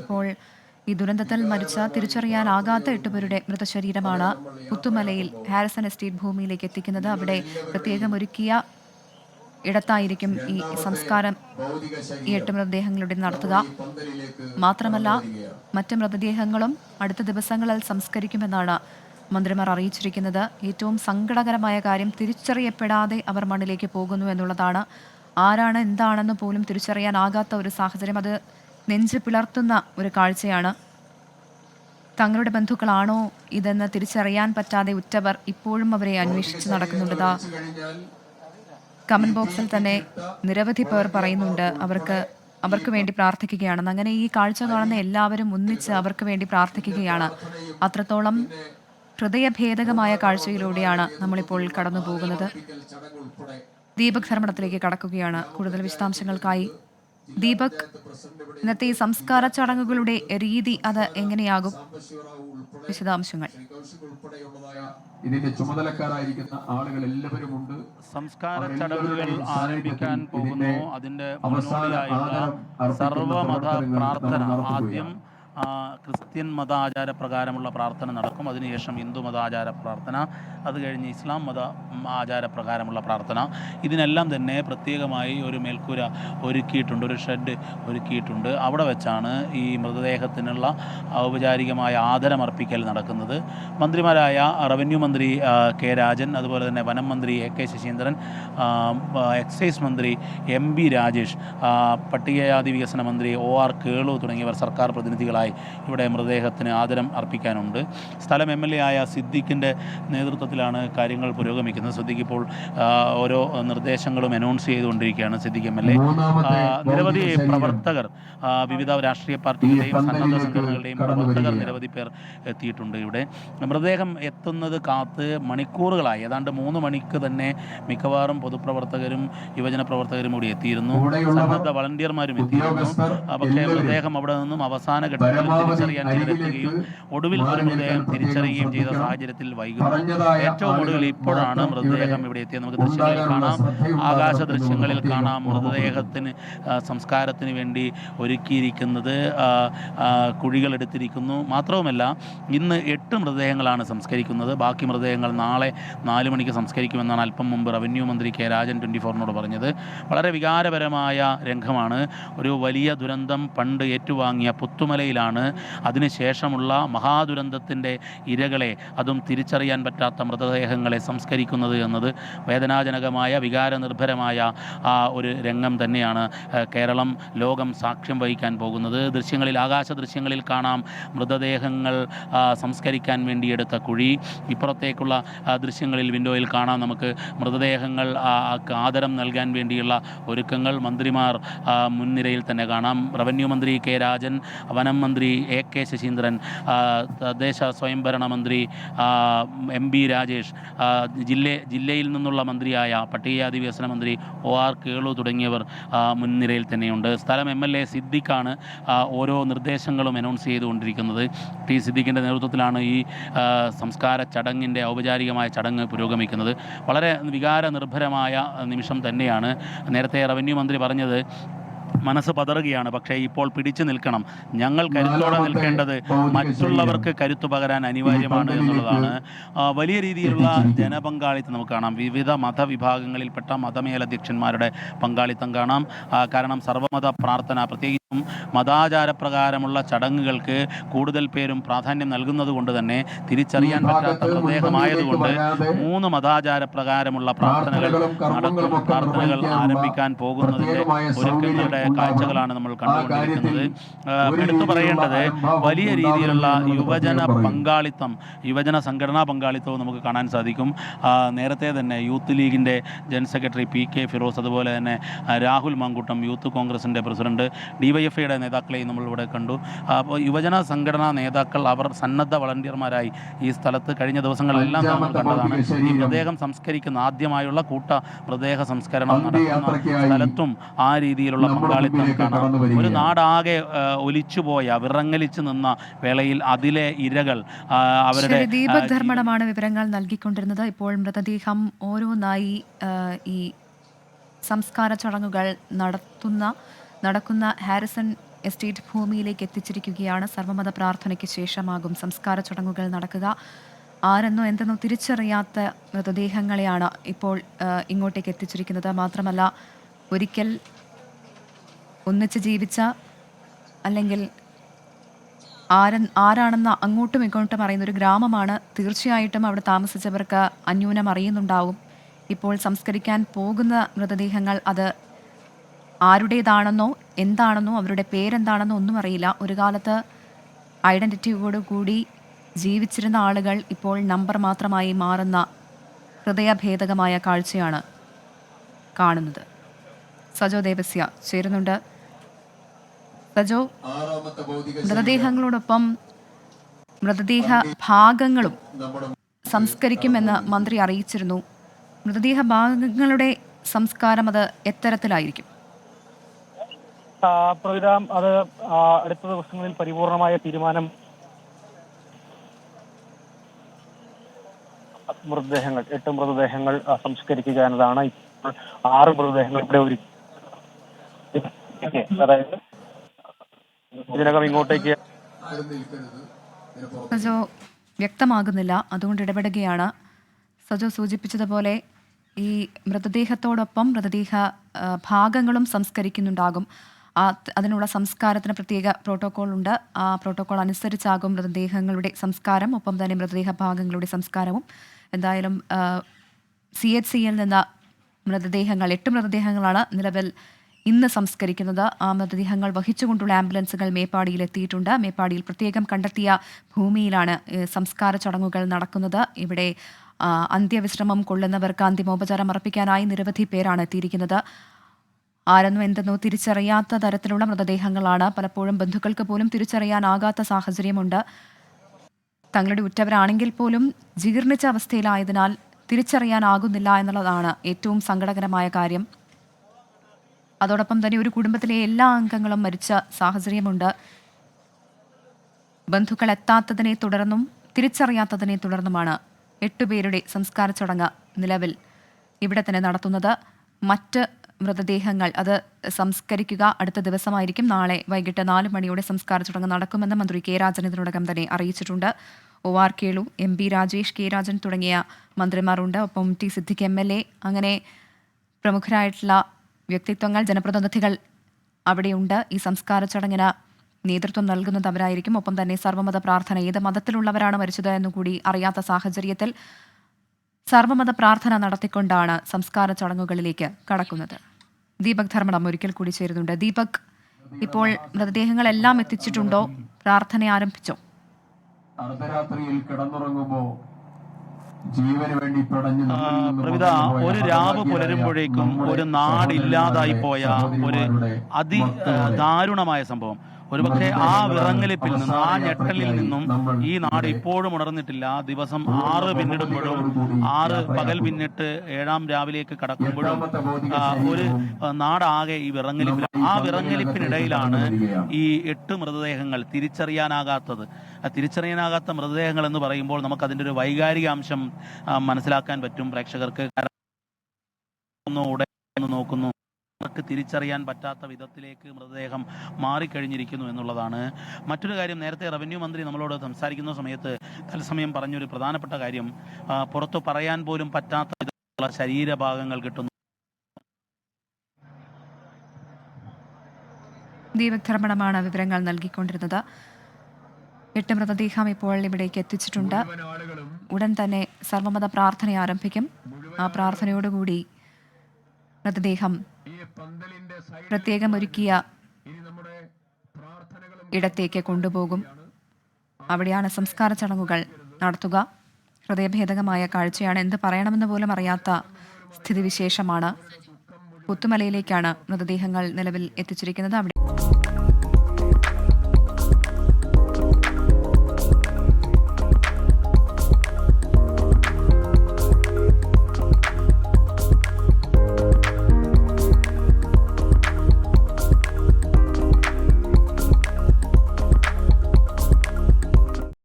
ഇപ്പോൾ ഈ ദുരന്തത്തിൽ മരിച്ച തിരിച്ചറിയാനാകാത്ത എട്ടുപേരുടെ മൃതശരീരമാണ് പുത്തുമലയിൽ ഹാരിസൺ എസ്റ്റേറ്റ് ഭൂമിയിലേക്ക് എത്തിക്കുന്നത്. അവിടെ പ്രത്യേകം ഒരുക്കിയ ഇടത്തായിരിക്കും ഈ സംസ്കാരം ഈ എട്ട് മൃതദേഹങ്ങളുടെ നടത്തുക. മാത്രമല്ല മറ്റ് മൃതദേഹങ്ങളും അടുത്ത ദിവസങ്ങളിൽ സംസ്കരിക്കുമെന്നാണ് മന്ത്രിമാർ അറിയിച്ചിരിക്കുന്നത്. ഏറ്റവും സങ്കടകരമായ കാര്യം തിരിച്ചറിയപ്പെടാതെ അവർ മണ്ണിലേക്ക് പോകുന്നു എന്നുള്ളതാണ്. ആരാണ് എന്താണെന്ന് പോലും തിരിച്ചറിയാനാകാത്ത ഒരു സാഹചര്യം. അത് നെഞ്ച് പിളർത്തുന്ന ഒരു കാഴ്ചയാണ്. തങ്ങളുടെ ബന്ധുക്കളാണോ ഇതെന്ന് തിരിച്ചറിയാൻ പറ്റാതെ ഉറ്റവർ ഇപ്പോഴും അവരെ അന്വേഷിച്ച് നടക്കുന്നുണ്ട്. കമന്റ് ബോക്സിൽ തന്നെ നിരവധി പേർ പറയുന്നുണ്ട് അവർക്ക് അവർക്ക് വേണ്ടി പ്രാർത്ഥിക്കുകയാണെന്ന്. അങ്ങനെ ഈ കാഴ്ച കാണുന്ന എല്ലാവരും ഒന്നിച്ച് അവർക്ക് വേണ്ടി പ്രാർത്ഥിക്കുകയാണ്. അത്രത്തോളം ഹൃദയഭേദകമായ കാഴ്ചയിലൂടെയാണ് നമ്മളിപ്പോൾ കടന്നു പോകുന്നത് ദീപക് ധർമ്മടത്തിലേക്ക് കടക്കുകയാണ്. കൂടുതൽ വിശദാംശങ്ങൾക്കായി ദീപക് ഇന്നത്തെ ഈ സംസ്കാര ചടങ്ങുകളുടെ രീതി അത് എങ്ങനെയാകും? വിശദാംശങ്ങൾ. ഇതിന്റെ ചുമതലക്കാരായിരിക്കുന്ന ആളുകൾ എല്ലാവരും ഉണ്ട്. സംസ്കാര ചടങ്ങുകൾ ആരംഭിക്കാൻ പോകുന്നു. അതിന്റെ സർവമത പ്രാർത്ഥന ആദ്യം ക്രിസ്ത്യൻ മതാചാര പ്രകാരമുള്ള പ്രാർത്ഥന നടക്കും. അതിനുശേഷം ഹിന്ദു മതാചാര പ്രാർത്ഥന അത് കഴിഞ്ഞ് ഇസ്ലാം മത ആചാര പ്രകാരമുള്ള പ്രാർത്ഥന. ഇതിനെല്ലാം തന്നെ പ്രത്യേകമായി ഒരു മേൽക്കൂര ഒരുക്കിയിട്ടുണ്ട് ഒരു ഷെഡ് ഒരുക്കിയിട്ടുണ്ട്. അവിടെ വെച്ചാണ് ഈ മൃതദേഹത്തിനുള്ള ഔപചാരികമായ ആദരമർപ്പിക്കൽ നടക്കുന്നത്. മന്ത്രിമാരായ റവന്യൂ മന്ത്രി കെ രാജൻ അതുപോലെ തന്നെ വനം മന്ത്രി എ കെ ശശീന്ദ്രൻ എക്സൈസ് മന്ത്രി എം ബി രാജേഷ് പട്ടികജാതി വികസന മന്ത്രി ഒ ആർ കേളു തുടങ്ങിയവർ സർക്കാർ പ്രതിനിധികളായി ഇവിടെ മൃതദേഹത്തിന് ആദരം അർപ്പിക്കാനുണ്ട്. സ്ഥലം എം എൽ എ ആയ സിദ്ദിഖിന്റെ നേതൃത്വത്തിലാണ് കാര്യങ്ങൾ പുരോഗമിക്കുന്നത്. സിദ്ദിഖ് ഇപ്പോൾ ഓരോ നിർദ്ദേശങ്ങളും അനൗൺസ് ചെയ്തുകൊണ്ടിരിക്കുകയാണ് സിദ്ദിഖ് എം എൽ എ നിരവധി പ്രവർത്തകർ വിവിധ രാഷ്ട്രീയ പാർട്ടികളുടെയും സന്നദ്ധ സംഘടനകളുടെയും പ്രവർത്തകർ. നിരവധി പേർ എത്തിയിട്ടുണ്ട് ഇവിടെ. മൃതദേഹം എത്തുന്നത് കാത്ത് മണിക്കൂറുകളായി. ഏതാണ്ട് മൂന്ന് മണിക്ക് തന്നെ മിക്കവാറും പൊതുപ്രവർത്തകരും യുവജന പ്രവർത്തകരും കൂടി എത്തിയിരുന്നു. സന്നദ്ധ വളണ്ടിയർമാരും എത്തിയിരുന്നു. പക്ഷേ മൃതദേഹം അവിടെ നിന്നും അവസാന പരമാവധി തിരിച്ചറിയാൻ ഒടുവിൽ ഒരു മൃതദേഹം തിരിച്ചറിയുകയും ചെയ്ത സാഹചര്യത്തിൽ വൈകുന്നു ഏറ്റവും ഒടുവിൽ ഇപ്പോഴാണ് മൃതദേഹം ഇവിടെ എത്തിയത് നമുക്ക് ദൃശ്യങ്ങളിൽ കാണാം. ആകാശ ദൃശ്യങ്ങളിൽ കാണാം. മൃതദേഹത്തിന് സംസ്കാരത്തിന് വേണ്ടി ഒരുക്കിയിരിക്കുന്നത് കുഴികൾ എടുത്തിരിക്കുന്നു. മാത്രവുമല്ല ഇന്ന് എട്ട് മൃതദേഹങ്ങളാണ് സംസ്കരിക്കുന്നത്. ബാക്കി മൃതദേഹങ്ങൾ നാളെ നാല് മണിക്ക് സംസ്കരിക്കുമെന്നാണ് അല്പം മുമ്പ് റവന്യൂ മന്ത്രി കെ രാജൻ ട്വന്റി ഫോറിനോട് പറഞ്ഞത്. വളരെ വികാരപരമായ രംഗമാണ്. ഒരു വലിയ ദുരന്തം പണ്ട് ഏറ്റുവാങ്ങിയ പുത്തുമലയിലാണ് അതിനുശേഷമുള്ള മഹാദുരന്തത്തിന്റെ ഇരകളെ അതും തിരിച്ചറിയാൻ പറ്റാത്ത മൃതദേഹങ്ങളെ സംസ്കരിക്കുന്നത് എന്നത് വേദനാജനകമായ വികാരനിർഭരമായ ആ ഒരു രംഗം തന്നെയാണ് കേരളം ലോകം സാക്ഷ്യം വഹിക്കാൻ പോകുന്നത്. ദൃശ്യങ്ങളിൽ ആകാശ ദൃശ്യങ്ങളിൽ കാണാം മൃതദേഹങ്ങൾ സംസ്കരിക്കാൻ വേണ്ടി എടുത്ത കുഴി. ഇപ്പുറത്തേക്കുള്ള ദൃശ്യങ്ങളിൽ വിൻഡോയിൽ കാണാം നമുക്ക് മൃതദേഹങ്ങൾ ആദരം നൽകാൻ വേണ്ടിയുള്ള ഒരുക്കങ്ങൾ. മന്ത്രിമാർ മുൻനിരയിൽ തന്നെ കാണാം. റവന്യൂ മന്ത്രി കെ രാജൻ വനം മന്ത്രി എ കെ ശശീന്ദ്രൻ തദ്ദേശ സ്വയംഭരണ മന്ത്രി എം ബി രാജേഷ് ജില്ല ജില്ലയിൽ നിന്നുള്ള മന്ത്രിയായ പട്ടികജാതി വികസന മന്ത്രി ഒ ആർ കേളു തുടങ്ങിയവർ മുൻനിരയിൽ തന്നെയുണ്ട്. സ്ഥലം എം എൽ എ സിദ്ദിഖാണ് ഓരോ നിർദ്ദേശങ്ങളും അനൗൺസ് ചെയ്തുകൊണ്ടിരിക്കുന്നത്. ടി സിദ്ദിഖിന്റെ നേതൃത്വത്തിലാണ് ഈ സംസ്കാര ചടങ്ങിന്റെ ഔപചാരികമായ ചടങ്ങ് പുരോഗമിക്കുന്നത്. വളരെ വികാരനിർഭരമായ നിമിഷം തന്നെയാണ്. നേരത്തെ റവന്യൂ മന്ത്രി പറഞ്ഞത് മനസ്സ് പതറുകയാണ്. പക്ഷേ ഇപ്പോൾ പിടിച്ചു നിൽക്കണം. ഞങ്ങൾ കരുത്തോടെ നിൽക്കേണ്ടത് മറ്റുള്ളവർക്ക് കരുത്തു പകരാൻ അനിവാര്യമാണ് എന്നുള്ളതാണ്. വലിയ രീതിയിലുള്ള ജനപങ്കാളിത്തം നമുക്ക് കാണാം. വിവിധ മതവിഭാഗങ്ങളിൽപ്പെട്ട മതമേലധ്യക്ഷന്മാരുടെ പങ്കാളിത്തം കാണാം. കാരണം സർവമത പ്രാർത്ഥന പ്രത്യേകിച്ചും മതാചാരപ്രകാരമുള്ള ചടങ്ങുകൾക്ക് കൂടുതൽ പേരും പ്രാധാന്യം നൽകുന്നത് കൊണ്ട് തന്നെ തിരിച്ചറിയാൻ പറ്റാത്ത പ്രദേഹമായതുകൊണ്ട് മൂന്ന് മതാചാരപ്രകാരമുള്ള പ്രാർത്ഥനകൾ നടക്കും പ്രാർത്ഥനകൾ ആരംഭിക്കാൻ പോകുന്നതിന്റെ ഒരുക്കങ്ങളുടെ കാഴ്ചകളാണ് നമ്മൾ കണ്ടുകൊണ്ടിരിക്കുന്നത്. എടുത്തു പറയേണ്ടത് വലിയ രീതിയിലുള്ള യുവജന പങ്കാളിത്തം യുവജന സംഘടനാ പങ്കാളിത്തവും നമുക്ക് കാണാൻ സാധിക്കും. നേരത്തെ തന്നെ യൂത്ത് ലീഗിന്റെ general secretary P K Firoz അതുപോലെ തന്നെ രാഹുൽ മങ്കുട്ടം യൂത്ത് കോൺഗ്രസിന്റെ പ്രസിഡന്റ് ഡി വൈ എഫ് ഐയുടെ നേതാക്കളെയും നമ്മളിവിടെ കണ്ടു. ആ, അപ്പോൾ യുവജന സംഘടനാ നേതാക്കൾ അവർ സന്നദ്ധ വളണ്ടിയർമാരായി ഈ സ്ഥലത്ത് കഴിഞ്ഞ ദിവസങ്ങളിലെല്ലാം നമ്മൾ കണ്ടതാണ്. ഈ. മൃതദേഹം സംസ്കരിക്കുന്ന ആദ്യമായുള്ള കൂട്ട മൃതദേഹ സംസ്കരണം നടക്കുന്ന സ്ഥലത്തും ആ രീതിയിലുള്ള പങ്കാളിത്തം കാണാം ഒരു. നാടാകെ ഒലിച്ചുപോയ വിറങ്ങലിച്ചു നിന്ന വേളയിൽ അതിലെ ഇരകൾ അവരുടെ ശരി ദീപക് ധർമ്മടമാണ് വിവരങ്ങൾ നൽകിക്കൊണ്ടിരുന്നത്. ഇപ്പോൾ മൃതദേഹം ഓരോന്നായി ഈ സംസ്കാര ചടങ്ങുകൾ നടത്തുന്ന നടക്കുന്ന ഹാരിസൺ എസ്റ്റേറ്റ് ഭൂമിയിലേക്ക് എത്തിച്ചിരിക്കുകയാണ്. സർവമത പ്രാർത്ഥനയ്ക്ക് ശേഷമാകും സംസ്കാര ചടങ്ങുകൾ നടക്കുക. ആരെന്നോ എന്തെന്നോ തിരിച്ചറിയാത്ത മൃതദേഹങ്ങളെയാണ് ഇപ്പോൾ ഇങ്ങോട്ടേക്ക് എത്തിച്ചിരിക്കുന്നത്. മാത്രമല്ല ഒരിക്കൽ ഒന്നിച്ച് ജീവിച്ച അല്ലെങ്കിൽ ആര ആരാണെന്ന് അങ്ങോട്ടും ഇങ്ങോട്ടും അറിയുന്ന ഒരു ഗ്രാമമാണ്. തീർച്ചയായിട്ടും അവിടെ താമസിച്ചവർക്ക് അന്യൂനം അറിയുന്നുണ്ടാവും. ഇപ്പോൾ സംസ്കരിക്കാൻ പോകുന്ന മൃതദേഹങ്ങൾ അത് ആരുടേതാണെന്നോ എന്താണെന്നോ അവരുടെ പേരെന്താണെന്നോ ഒന്നും അറിയില്ല. ഒരു കാലത്ത് ഐഡന്റിറ്റിയോട് കൂടി ജീവിച്ചിരുന്ന ആളുകൾ ഇപ്പോൾ നമ്പർ മാത്രമായി മാറുന്ന ഹൃദയഭേദകമായ കാഴ്ചയാണ് കാണുന്നത്. സജോ ദേവസ്യ ചേരുന്നുണ്ട്. സജോ മൃതദേഹങ്ങളോടൊപ്പം മൃതദേഹ ഭാഗങ്ങളും സംസ്കരിക്കുമെന്ന് മന്ത്രി അറിയിച്ചിരുന്നു. മൃതദേഹ ഭാഗങ്ങളുടെ സംസ്കാരം അത് എത്തരത്തിലായിരിക്കും. പ്രോഗ്രാം അത് അടുത്ത ദിവസങ്ങളിൽ പരിപൂർണമായ തീരുമാനം മൃതദേഹങ്ങൾ എട്ട് മൃതദേഹങ്ങൾ സംസ്കരിക്കുക എന്നതാണ് ഇപ്പോൾ ആറ് മൃതദേഹങ്ങൾ ഇവിടെ ഒരു അതായത് ഇതിനകം ഇങ്ങോട്ടേക്ക് സജോ വ്യക്തമാകുന്നില്ല. അതുകൊണ്ട് ഇടപെടുകയാണ്. സജോ സൂചിപ്പിച്ചതുപോലെ ഈ മൃതദേഹത്തോടൊപ്പം മൃതദേഹ ഭാഗങ്ങളും സംസ്കരിക്കുന്നുണ്ടാകും. അതിനുള്ള സംസ്കാരത്തിന് പ്രത്യേക പ്രോട്ടോകോൾ ഉണ്ട്. ആ പ്രോട്ടോകോൾ അനുസരിച്ചാകും മൃതദേഹങ്ങളുടെ സംസ്കാരം ഒപ്പം തന്നെ മൃതദേഹ ഭാഗങ്ങളുടെ സംസ്കാരവും. എന്തായാലും സി എച്ച് സിയിൽ നിന്ന് മൃതദേഹങ്ങൾ എട്ട് മൃതദേഹങ്ങളാണ് നിലവിൽ ഇന്ന് സംസ്കരിക്കുന്നത് ആ മൃതദേഹങ്ങൾ വഹിച്ചുകൊണ്ടുള്ള ആംബുലൻസുകൾ മേപ്പാടിയിൽ എത്തിയിട്ടുണ്ട് മേപ്പാടിയിൽ പ്രത്യേകം കണ്ടെത്തിയ ഭൂമിയിലാണ് സംസ്കാര ചടങ്ങുകൾ നടക്കുന്നത്. ഇവിടെ അന്ത്യവിശ്രമം കൊള്ളുന്നവർക്ക് അന്തിമോപചാരം അർപ്പിക്കാനായി നിരവധി പേരാണ് എത്തിയിരിക്കുന്നത്. ആരെന്നോ എന്തെന്നോ തിരിച്ചറിയാത്ത തരത്തിലുള്ള മൃതദേഹങ്ങളാണ് പലപ്പോഴും ബന്ധുക്കൾക്ക് പോലും തിരിച്ചറിയാനാകാത്ത സാഹചര്യമുണ്ട്. തങ്ങളുടെ ഉറ്റവരാണെങ്കിൽ പോലും ജീർണിച്ച അവസ്ഥയിലായതിനാൽ തിരിച്ചറിയാനാകുന്നില്ല എന്നുള്ളതാണ് ഏറ്റവും സങ്കടകരമായ കാര്യം. അതോടൊപ്പം തന്നെ ഒരു കുടുംബത്തിലെ എല്ലാ അംഗങ്ങളും മരിച്ച സാഹചര്യമുണ്ട്. ബന്ധുക്കൾ എത്താത്തതിനെ തുടർന്നും തിരിച്ചറിയാത്തതിനെ തുടർന്നുമാണ് എട്ടുപേരുടെ സംസ്കാര ചടങ്ങ് നിലവിൽ ഇവിടെ തന്നെ നടത്തുന്നത്. മറ്റ് മൃതദേഹങ്ങൾ അത് സംസ്കരിക്കുക. അടുത്ത ദിവസമായിരിക്കും നാളെ വൈകിട്ട് നാല് മണിയോടെ സംസ്കാര ചടങ്ങ് നടക്കുമെന്ന് മന്ത്രി കെ രാജൻ ഇതിനോടകം തന്നെ അറിയിച്ചിട്ടുണ്ട്. O R Kelu M P Rajesh K. Rajan തുടങ്ങിയ മന്ത്രിമാരുണ്ട്. ഒപ്പം T. Siddique M L A അങ്ങനെ പ്രമുഖരായിട്ടുള്ള വ്യക്തിത്വങ്ങൾ ജനപ്രതിനിധികൾ അവിടെയുണ്ട്. ഈ സംസ്കാര ചടങ്ങിന് നേതൃത്വം നൽകുന്നത് അവരായിരിക്കും. ഒപ്പം തന്നെ സർവമത പ്രാർത്ഥന ഏത് മതത്തിലുള്ളവരാണ് മരിച്ചത് എന്നുകൂടി അറിയാത്ത സാഹചര്യത്തിൽ സർവമത പ്രാർത്ഥന നടത്തിക്കൊണ്ടാണ് സംസ്കാര ചടങ്ങുകളിലേക്ക് കടക്കുന്നത്. ദീപക് ധർമ്മടം ഒരിക്കൽ കൂടി ചേരുന്നുണ്ട്. ദീപക് ഇപ്പോൾ മൃതദേഹങ്ങളെല്ലാം എത്തിച്ചിട്ടുണ്ടോ? പ്രാർത്ഥന ആരംഭിച്ചോ? അർദ്ധരാത്രിയിൽ കിടന്നുറങ്ങുമ്പോ ജീവന് വേണ്ടി പിടഞ്ഞു ആ, നമ്മിൽ നിന്ന് പ്രവിത ഒരു രാവ് പുലരുമ്പോഴേക്കും ഒരു നാടില്ലാതായി പോയ ഒരു അതി ദാരുണമായ സംഭവം. ഒരുപക്ഷെ ആ വിറങ്ങലിപ്പിൽ നിന്നും ആ ഞെട്ടലിൽ നിന്നും ഈ നാട് ഇപ്പോഴും ഉണർന്നിട്ടില്ല. ദിവസം ആറ് പിന്നിടുമ്പോഴും ആറ് പകൽ പിന്നിട്ട് ഏഴാം രാവിലേക്ക് കടക്കുമ്പോഴും ഒരു നാടാകെ ഈ വിറങ്ങലിപ്പിൽ ആ വിറങ്ങലിപ്പിനിടയിലാണ് ഈ എട്ട് മൃതദേഹങ്ങൾ തിരിച്ചറിയാനാകാത്തത്. ആ തിരിച്ചറിയാനാകാത്ത മൃതദേഹങ്ങൾ എന്ന് പറയുമ്പോൾ നമുക്ക് അതിന്റെ ഒരു വൈകാരിക അംശം മനസ്സിലാക്കാൻ പറ്റും പ്രേക്ഷകർക്ക്. കാരണം നോക്കുന്നു. അവർക്ക് തിരിച്ചറിയാൻ പറ്റാത്ത വിധത്തിലേക്ക് മൃതദേഹം മാറിക്കഴിഞ്ഞിരിക്കുന്നു എന്നുള്ളതാണ്. മറ്റൊരു കാര്യം നേരത്തെ റവന്യൂ മന്ത്രി നമ്മളോട് സംസാരിക്കുന്ന സമയത്ത് തത്സമയം പറഞ്ഞൊരു പ്രധാനപ്പെട്ട കാര്യം പുറത്തു പറയാൻ പോലും പറ്റാത്ത വിധത്തിലുള്ള ശരീരഭാഗങ്ങൾ കിട്ടുന്നു. ദീപക് ധർമ്മടമാണ് വിവരങ്ങൾ നൽകിക്കൊണ്ടിരുന്നത്. എട്ട് മൃതദേഹം ഇപ്പോൾ ഇവിടേക്ക് എത്തിച്ചിട്ടുണ്ട്. ഉടൻ തന്നെ സർവമത പ്രാർത്ഥന ആരംഭിക്കും. ആ പ്രാർത്ഥനയോടുകൂടി മൃതദേഹം. പ്രത്യേകം ഒരുക്കിയ ഇടത്തേക്ക് കൊണ്ടുപോകും. അവിടെയാണ് സംസ്കാര ചടങ്ങുകൾ നടത്തുക. ഹൃദയഭേദകമായ കാഴ്ചയാണ് എന്ത് പറയണമെന്ന് പോലും അറിയാത്ത സ്ഥിതിവിശേഷമാണ്. പുത്തുമലയിലേക്കാണ് മൃതദേഹങ്ങൾ നിലവിൽ എത്തിച്ചിരിക്കുന്നത്. അവിടെ